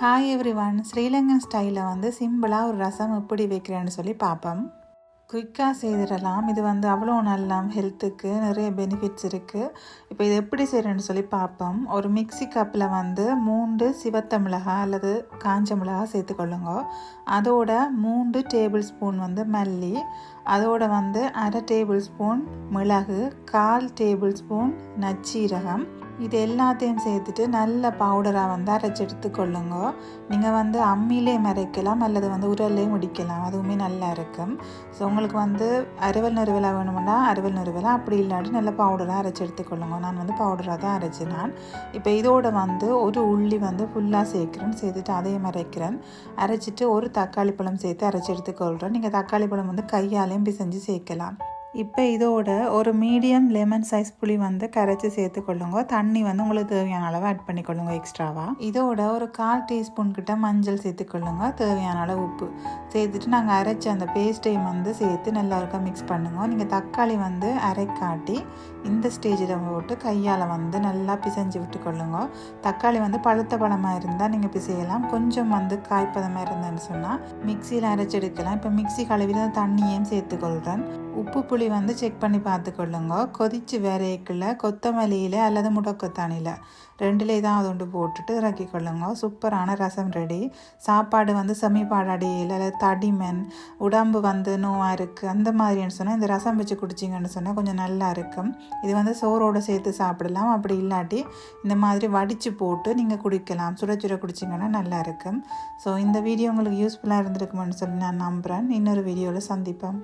Hi every one Sri Lankan ஸ்டைலில் வந்து சிம்பிளாக ஒரு ரசம் எப்படி வைக்கிறேன்னு சொல்லி பார்ப்போம் குயிக்காக செய்திடலாம். இது வந்து அவ்வளோ நல்ல ஹெல்த்துக்கு நிறைய பெனிஃபிட்ஸ் இருக்குது இப்போ இது எப்படி செய்கிறேன்னு சொல்லி பார்ப்போம் ஒரு மிக்ஸி கப்பில் வந்து மூன்று சிவத்த மிளகா அல்லது காஞ்ச மிளகா சேர்த்துக்கொள்ளுங்க அதோட மூன்று டேபிள் ஸ்பூன் வந்து மல்லி. அதோட வந்து அரை டேபிள் ஸ்பூன் மிளகு. கால் டேபிள் ஸ்பூன் நச்சீரகம். இது எல்லாத்தையும் சேர்த்துட்டு நல்ல பவுடராக வந்து அரைச்சி எடுத்துக்கொள்ளுங்க. நீங்கள் வந்து அம்மியிலே மறைக்கலாம் அல்லது வந்து உரல்லையும் முடிக்கலாம். அதுவுமே நல்லா இருக்கும். ஸோ உங்களுக்கு வந்து அறுவல் நறுவலாக வேணுமெண்டா அறுவல் நறுவலாக அப்படி இல்லாட்டி நல்ல பவுடராக அரைச்சி எடுத்துக்கொள்ளுங்க. நான் வந்து பவுடராக தான் அரைச்சேன் நான் இப்போ இதோட வந்து ஒரு உள்ளி வந்து ஃபுல்லாக சேர்க்குறேன் சேர்த்துட்டு அதையும் அரைக்கிறேன் அரைச்சிட்டு ஒரு தக்காளி பழம் சேர்த்து அரைச்சி எடுத்துக்கொள்கிறேன் நீங்கள் தக்காளி பழம் வந்து கையாலையும் பிசைஞ்சு சேர்க்கலாம். இப்போ இதோட ஒரு மீடியம் லெமன் சைஸ் புளி வந்து கரைச்சி சேர்த்துக்கொள்ளுங்க. தண்ணி வந்து உங்களுக்கு தேவையான அளவு ஆட் பண்ணிக்கொள்ளுங்க எக்ஸ்ட்ராவாக இதோட ஒரு கால் டீஸ்பூன் கிட்ட மஞ்சள் சேர்த்துக்கொள்ளுங்க. தேவையான அளவு உப்பு. சேர்த்துட்டு நாங்கள் அரைச்ச அந்த பேஸ்ட்டையும் வந்து சேர்த்து நல்லா இருக்க மிக்ஸ் பண்ணுங்க. நீங்கள் தக்காளி வந்து அரைக்காட்டி இந்த ஸ்டேஜில் போட்டு கையால் வந்து நல்லா பிசைஞ்சு விட்டுக்கொள்ளுங்க. தக்காளி வந்து பழுத்த பழமாக இருந்தால் நீங்கள் பிசையலாம். கொஞ்சம் வந்து காய்ப்பதமாக இருந்தேன்னு சொன்னால் மிக்சியில் அரைச்செடுக்கலாம். இப்போ மிக்சி தான் தண்ணியும் சேர்த்துக்கொள்கிறேன் உப்பு புளி வந்து செக் பண்ணி பார்த்துக்கொள்ளுங்க. கொதிச்சு வரைக்குள்ள கொத்தமல்லியில் அல்லது முடக்கத்தானியில் தான் அது ஒன்று போட்டுட்டு இறக்கி கொள்ளுங்க சூப்பரான ரசம் ரெடி சாப்பாடு வந்து செமிப்பாடடியில் அல்லது தடிமன் உடம்பு வந்து நோவாக இருக்குது அந்த மாதிரின்னு சொன்னால் இந்த ரசம் வச்சு குடிச்சிங்கன்னு சொன்னால் கொஞ்சம் நல்லா இருக்கும். இது வந்து சோறோடு சேர்த்து சாப்பிடலாம். அப்படி இல்லாட்டி இந்த மாதிரி வடித்து போட்டு நீங்கள் குடிக்கலாம். சுட சுட குடிச்சிங்கன்னா நல்லா இருக்கும். ஸோ இந்த வீடியோ உங்களுக்கு யூஸ்ஃபுல்லாக இருந்திருக்குமென்னு சொல்லி நான் நம்புகிறேன் இன்னொரு வீடியோவில் சந்திப்பேன்